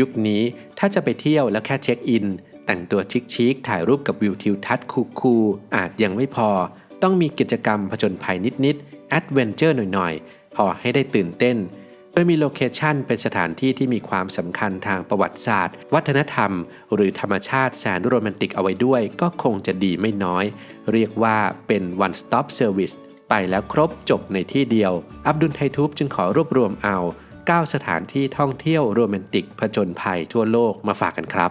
ยุคนี้ถ้าจะไปเที่ยวแล้วแค่เช็คอิน แต่งตัวชิคๆถ่ายรูปกับวิวทิวทัศน์คูลๆอาจยังไม่พอ ต้องมีกิจกรรมผจญภัยนิดๆแอดเวนเจอร์หน่อยๆ พอให้ได้ตื่นเต้นโดยมีโลเคชันเป็นสถานที่ที่มีความสำคัญทางประวัติศาสตร์ วัฒนธรรม หรือธรรมชาติแสนโรแมนติกเอาไว้ด้วย ก็คงจะดีไม่น้อย เรียกว่าเป็น one stop service ไปแล้วครบจบในที่เดียว อับดุลไททูบจึงขอรวบรวมเอา 9 สถานที่ท่องเที่ยวโรแมนติกผจญภัยทั่วโลกมาฝากกันครับ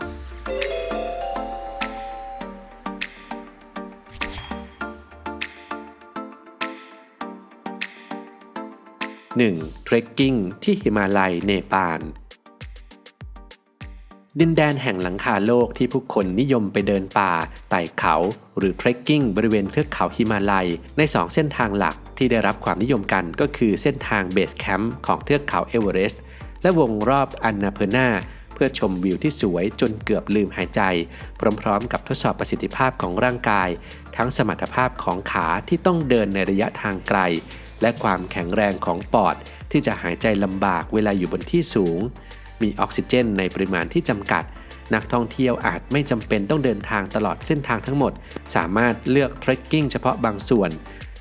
1. เทรคกิ้งที่หิมาลัยเนปาลดินแดนแห่งหลังคาโลกที่ผู้คนนิยมไปเดินป่า ไต่เขา หรือเทรคกิ้งบริเวณเทือกเขาหิมาลัย ใน 2 เส้นทางหลัก ที่ได้รับความนิยมกันก็คือเส้นทางเบสแคมป์ของเทือกเขาเอเวอเรสต์และวงรอบอันนาเพอร์นาเพื่อชมวิวที่สวยจนเกือบลืมหายใจ พร้อมๆ กับทดสอบประสิทธิภาพของร่างกาย ทั้งสมรรถภาพของขาที่ต้องเดินในระยะทางไกล และความแข็งแรงของปอด ที่จะหายใจลำบากเวลาอยู่บนที่สูง มีออกซิเจนในปริมาณที่จำกัด นักท่องเที่ยวอาจไม่จำเป็นต้องเดินทางตลอดเส้นทางทั้งหมด สามารถเลือกเทรคกิ้งเฉพาะบางส่วน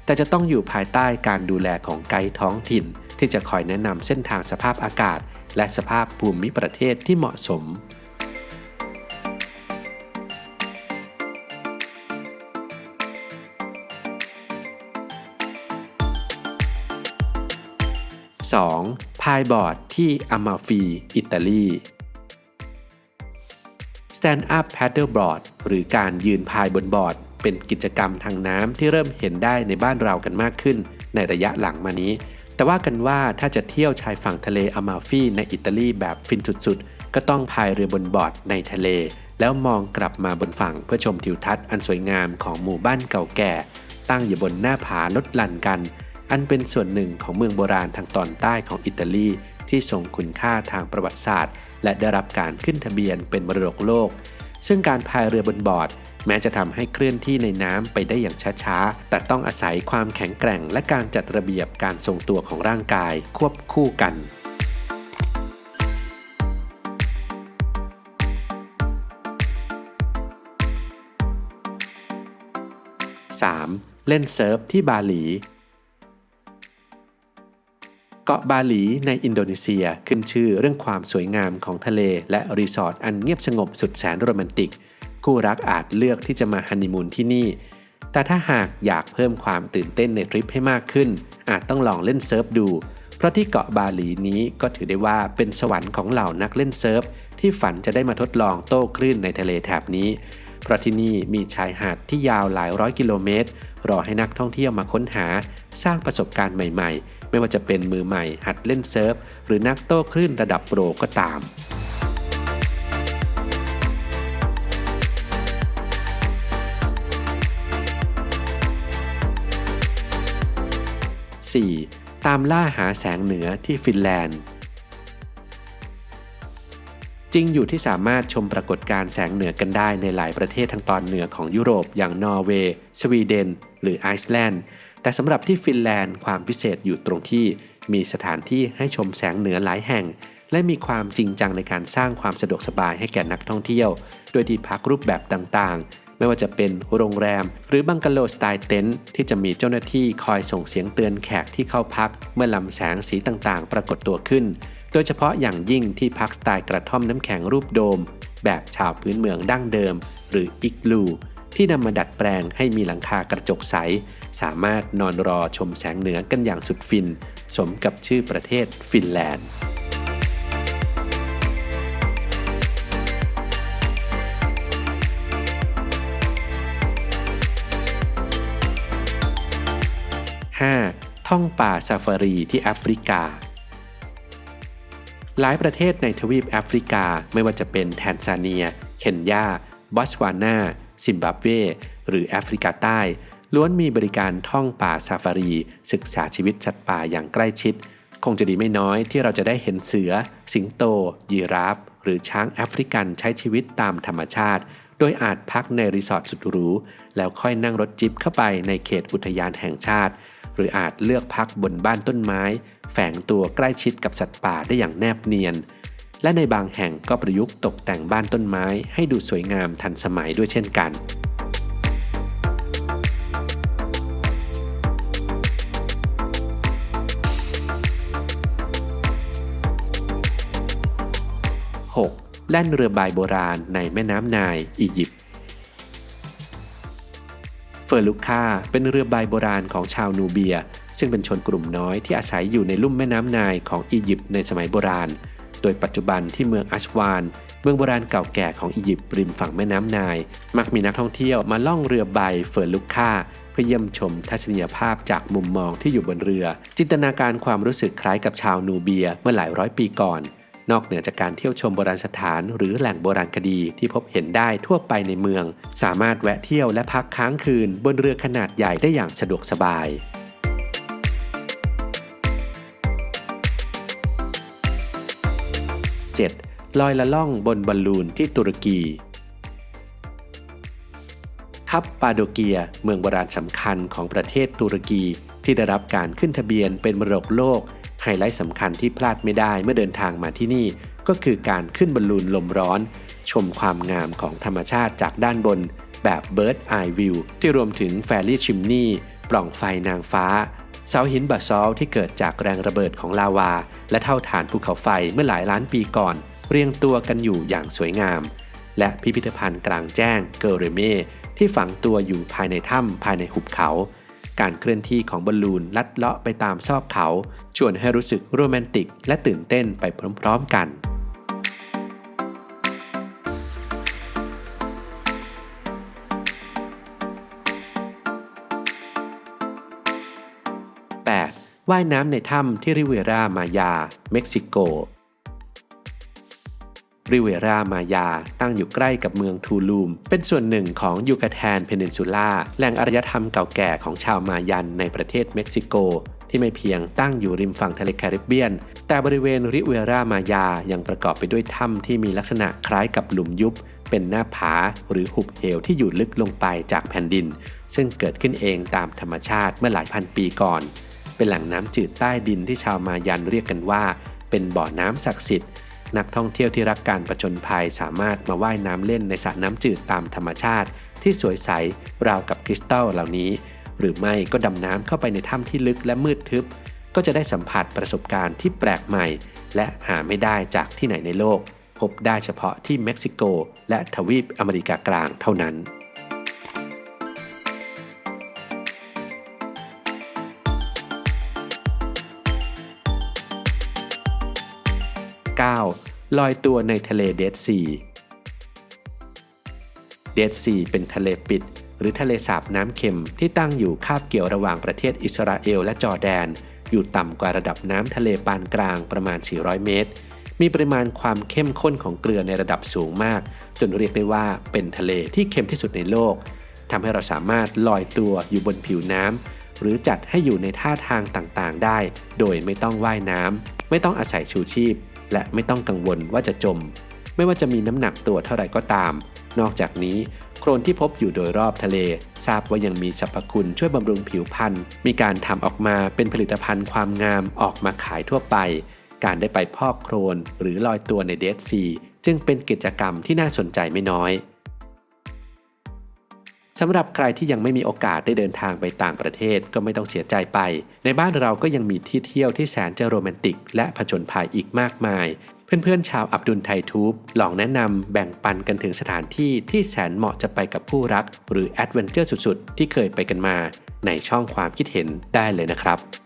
แต่จะต้องอยู่ภายใต้การดูแลของไกด์ท้องถิ่น ที่จะคอยแนะนำเส้นทางสภาพอากาศ และสภาพภูมิประเทศที่เหมาะสม 2. พายบอร์ดที่อามาฟี อิตาลี Stand Up Paddleboard หรือการยืนพายบนบอร์ด เป็นกิจกรรมทางน้ำที่เริ่มเห็นได้ในบ้านเรากันมากขึ้น ในระยะหลังมานี้ แต่ว่ากันว่าถ้าจะเที่ยวชายฝั่งทะเลอามาฟีในอิตาลีแบบฟินสุดๆ ก็ต้องพายเรือบนบอร์ดในทะเล แล้วมองกลับมาบนฝั่งเพื่อชมทิวทัศน์อันสวยงามของหมู่บ้านเก่าแก่ ตั้งอยู่บนหน้าผาลดลันกัน อันเป็นส่วนหนึ่งของเมืองโบราณทางตอนใต้ของอิตาลีที่ทรงคุณค่าทางประวัติศาสตร์ และได้รับการขึ้นทะเบียนเป็นมรดกโลก ซึ่งการพายเรือบนบอร์ด แม้จะทำให้เคลื่อนที่ในน้ำไปได้อย่างช้าๆ แต่ต้องอาศัยความแข็งแกร่ง และการจัดระเบียบการทรงตัวของร่างกายควบคู่กัน 3. เล่นเซิร์ฟที่บาหลีเกาะบาหลีในอินโดนีเซียขึ้นชื่อเรื่องความสวยงามของทะเลและรีสอร์ทอันเงียบสงบสุดแสนโรแมนติก คู่รักอาจเลือกที่จะมาฮันนีมูนที่นี่ แต่ถ้าหากอยากเพิ่มความตื่นเต้นในทริปให้มากขึ้น อาจต้องลองเล่นเซิร์ฟดู เพราะที่เกาะบาหลีนี้ก็ถือได้ว่าเป็นสวรรค์ของเหล่านักเล่นเซิร์ฟ ที่ฝันจะได้มาทดลองโต้คลื่นในทะเลแถบนี้ เพราะที่นี่มีชายหาดที่ยาวหลายร้อยกิโลเมตร รอให้นักท่องเที่ยวมาค้นหา สร้างประสบการณ์ใหม่ ๆ ไม่ว่าจะเป็นมือใหม่ หัดเล่นเซิร์ฟ หรือนักโต้คลื่นระดับโปรก็ตาม 4. ตามล่าหาแสงเหนือที่ฟินแลนด์ จริงอยู่ที่สามารถชมปรากฏการณ์แสงเหนือกันได้ในหลายประเทศทางตอนเหนือของยุโรปอย่างนอร์เวย์ สวีเดน หรือไอซ์แลนด์ แต่สำหรับที่ฟินแลนด์ความพิเศษอยู่ตรงที่มีสถานที่ให้ชมแสงเหนือหลายแห่ง และมีความจริงจังในการสร้างความสะดวกสบายให้แก่นักท่องเที่ยว โดยที่พักรูปแบบต่างๆ ไม่ว่าจะเป็นโรงแรม หรือบังกะโลสไตล์เต็นท์ที่จะมีเจ้าหน้าที่คอยส่งเสียงเตือนแขกที่เข้าพัก เมื่อลำแสงสีต่างๆ ปรากฏตัวขึ้น โดยเฉพาะอย่างยิ่งที่พักสไตล์กระท่อมน้ำแข็งรูปโดม แบบชาวพื้นเมืองดั้งเดิม หรืออิกลูที่นำมาดัดแปลงให้มีหลังคากระจกใส สามารถนอนรอชมแสงเหนือกันอย่างสุดฟิน สมกับชื่อประเทศฟินแลนด์ ท่องป่าซาฟารีที่แอฟริกา หลายประเทศในทวีปแอฟริกาไม่ว่าจะเป็นแทนซาเนีย เคนยาบอสวานาซิมบับเว หรือแอฟริกาใต้ ล้วนมีบริการท่องป่าซาฟารี ศึกษาชีวิตสัตว์ป่าอย่างใกล้ชิด คงจะดีไม่น้อยที่เราจะได้เห็นเสือ สิงโต ยีราฟ หรือช้างแอฟริกันใช้ชีวิตตามธรรมชาติ โดยอาจพักในรีสอร์ทสุดหรู แล้วค่อยนั่งรถจิบเข้าไปในเขตอุทยานแห่งชาติ หรืออาจเลือกพักบนบ้านต้นไม้ แฝงตัวใกล้ชิดกับสัตว์ป่าได้อย่างแนบเนียน และในบางแห่งก็ประยุกต์ตกแต่งบ้านต้นไม้ ให้ดูสวยงามทันสมัยด้วยเช่นกันแล่นเรือใบโบราณในแม่น้ำนายอียิปต์ อร์ลูคาเป็นเรือใบโบราณของชาวนูเบีย ซึ่งเป็นชนกลุ่มน้อยที่อาศัยอยู่ในลุ่มแม่น้ำนายของอียิปต์ในสมัยโบราณ โดยปัจจุบันที่เมืองอัชวาน เมืองโบราณเก่าแก่ของอียิปต์ริมฝั่งแม่น้ำนาย มักมีนักท่องเที่ยวมาล่องเรือใบเฟอร์ลูคาเพื่อเยี่ยมชมทัศนียภาพจากมุมมองที่อยู่บนเรือ จินตนาการความรู้สึกคล้ายกับชาวนูเบียเมื่อหลายร้อยปีก่อน นอกเหนือจากการเที่ยวชมโบราณสถาน หรือแหล่งโบราณคดีที่พบเห็นได้ทั่วไปในเมือง สามารถแวะเที่ยวและพักค้างคืน บนเรือขนาดใหญ่ได้อย่างสะดวกสบาย 7. ลอยละล่องบนบอลลูนที่ตุรกีคับปาโดเกีย เมืองโบราณสำคัญของประเทศตุรกี ที่ได้รับการขึ้นทะเบียนเป็นมรดกโลก ไฮไลท์สำคัญที่พลาดไม่ได้เมื่อเดินทางมาที่นี่ ก็คือการขึ้นบอลลูนลมร้อน ชมความงามของธรรมชาติจากด้านบน แบบ Bird Eye View ที่รวมถึงแฟรี่ชิมนี่ปล่องไฟนางฟ้า เสาหินบาซอลที่เกิดจากแรงระเบิดของลาวา และเท่าฐานภูเขาไฟเมื่อหลายล้านปีก่อน เรียงตัวกันอยู่อย่างสวยงาม และพิพิธภัณฑ์กลางแจ้งเกอร์เรเมที่ฝังตัวอยู่ภายในถ้ำภายในหุบเขา การเคลื่อนที่ของบอลลูนลัดเลาะไปตามซอกเขา ชวนให้รู้สึกโรแมนติก และตื่นเต้นไปพร้อมๆกัน 8. ว่ายน้ำในถ้ำที่ริเวรามายา เม็กซิโก ริเวรามายา ตั้งอยู่ใกล้กับเมืองทูลูม เป็นส่วนหนึ่งของยูกาแทนเพนินซูล่าแหล่งอารยธรรมเก่าแก่ของชาวมายันในประเทศเม็กซิโก ที่ไม่เพียงตั้งอยู่ริมฝั่งทะเลแคริบเบียน แต่บริเวณริเวรามายายังประกอบไปด้วยถ้ำที่มีลักษณะคล้ายกับหลุมยุบ เป็นหน้าผาหรือหุบเหวที่อยู่ลึกลงไปจากแผ่นดิน ซึ่งเกิดขึ้นเองตามธรรมชาติเมื่อหลายพันปีก่อน เป็นแหล่งน้ำจืดใต้ดินที่ชาวมายันเรียกกันว่า เป็นบ่อน้ำศักดิ์สิทธิ์ นักท่องเที่ยวที่รักการประจนภัยสามารถมาว่ายน้ำเล่นในสระน้ำจืดตามธรรมชาติ ที่สวยใสราวกับคริสตัลเหล่านี้ หรือไม่ก็ดำน้ำเข้าไปในถ้ำที่ลึกและมืดทึบ ก็จะได้สัมผัสประสบการณ์ที่แปลกใหม่ และหาไม่ได้จากที่ไหนในโลก พบได้เฉพาะที่เม็กซิโก และทวีปอเมริกากลางเท่านั้น ลอยตัวในทะเลเดดซีเดดซีเป็นทะเลปิด หรือทะเลสาบน้ำเค็มที่ตั้งอยู่คาบเกี่ยวระหว่างประเทศอิสราเอลและจอร์แดน อยู่ต่ำกว่าระดับน้ำทะเลปานกลางประมาณ 400 เมตร มีปริมาณความเข้มข้นของเกลือในระดับสูงมาก จนเรียกได้ว่าเป็นทะเลที่เค็มที่สุดในโลกทำให้เราสามารถลอยตัวอยู่บนผิวน้ำหรือจัดให้อยู่ในท่าทางต่างๆ ได้ โดยไม่ต้องว่ายน้ำไม่ต้องอาศัยชูชีพ และไม่ต้องกังวลว่าจะจม ไม่ว่าจะมีน้ำหนักตัวเท่าไหร่ก็ตาม นอกจากนี้โครนที่พบอยู่โดยรอบทะเล ทราบว่ายังมีสรรพคุณช่วยบำรุงผิวพรรณมีการทำออกมาเป็นผลิตภัณฑ์ความงามออกมาขายทั่วไป การได้ไปพอกโครนหรือลอยตัวในเดดซี จึงเป็นกิจกรรมที่น่าสนใจไม่น้อย สำหรับใครที่ยังไม่มีโอกาสได้เดินทางไปต่างประเทศก็ไม่ต้องเสียใจไป ในบ้านเราก็ยังมีที่เที่ยวที่แสนจะโรแมนติก และผจญภัยอีกมากมาย เพื่อนๆชาวอับดุลไททูบลองแนะนำแบ่งปันกันถึงสถานที่ที่แสนเหมาะจะไปกับผู้รัก หรือแอดเวนเจอร์สุดๆ ที่เคยไปกันมา ในช่องความคิดเห็นได้เลยนะครับ